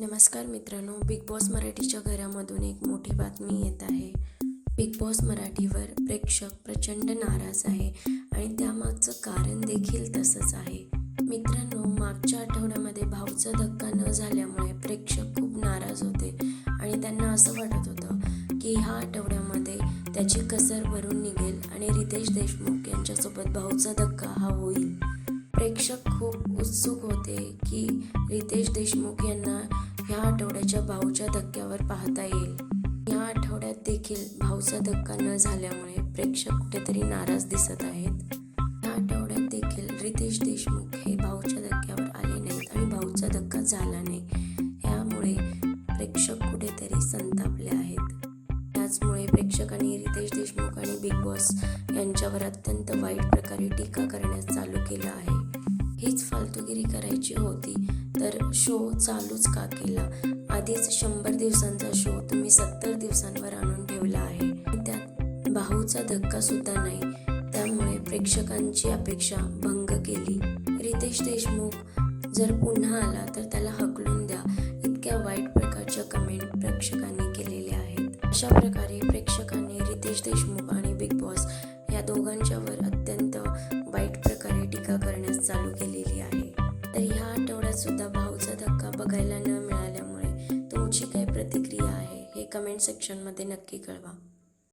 नमस्कार मित्रांनो big boss मराठीच्या घरामधून एक मोठी बातमी येत आहे. बिग बॉस मराठीवर प्रेक्षक प्रचंड नाराज आहे आणि त्यामागचं कारण देखील तसंच आहे. मित्रांनो मागच्या आठवड्यामध्ये भाऊचा धक्का न झाल्यामुळे प्रेक्षक खूप नाराज होते आणि त्यांना असं वाटत होतं की ह्या आठवड्यामध्ये त्याची कसर भरून निघेल आणि रितेश देशमुख यांच्यासोबत भाऊचा धक्का हा होईल. प्रेक्षक खूप उत्सुक होते की रितेश देशमुख यांना ह्या आठवड्याच्या भाऊच्या धक्क्यावर पाहता येईल. या आठवड्यात देखील भाऊचा धक्का न झाल्यामुळे प्रेक्षक कुठेतरी नाराज दिसत आहेत. या आठवड्यात देखील रितेश देशमुख हे भाऊच्या धक्क्यावर आले नाहीत आणि भाऊचा धक्का झाला नाही. यामुळे प्रेक्षक कुठेतरी संतापले आहेत. याचमुळे प्रेक्षकांनी रितेश देशमुख आणि बिग बॉस यांच्यावर अत्यंत वाईट प्रकारे टीका करण्यास चालू केलं आहे. हीच फालतूगिरी करायची होती तर शो चालूच का केला? आधीच शंभर दिवसांचा शो तुम्ही सत्तर दिवसांवर आणून ठेवला आहे. त्यात भाऊचा धक्का सुद्धा नाही. त्यामुळे प्रेक्षकांची अपेक्षा भंग केली. रितेश देशमुख जर पुन्हा आला तर त्याला हकलून द्या. अशा प्रकारे प्रेक्षकांनी रितेश देशमुख आणि बिग बॉस या दोघांच्यावर अत्यंत वाईट प्रकारे टीका करण्यास चालू केलेली आहे. तर ह्या आठवड्यात सुद्धा भाऊचा धक्का बघायला न मिळाल्यामुळे तुमची काय प्रतिक्रिया आहे हे कमेंट सेक्शनमध्ये नक्की कळवा.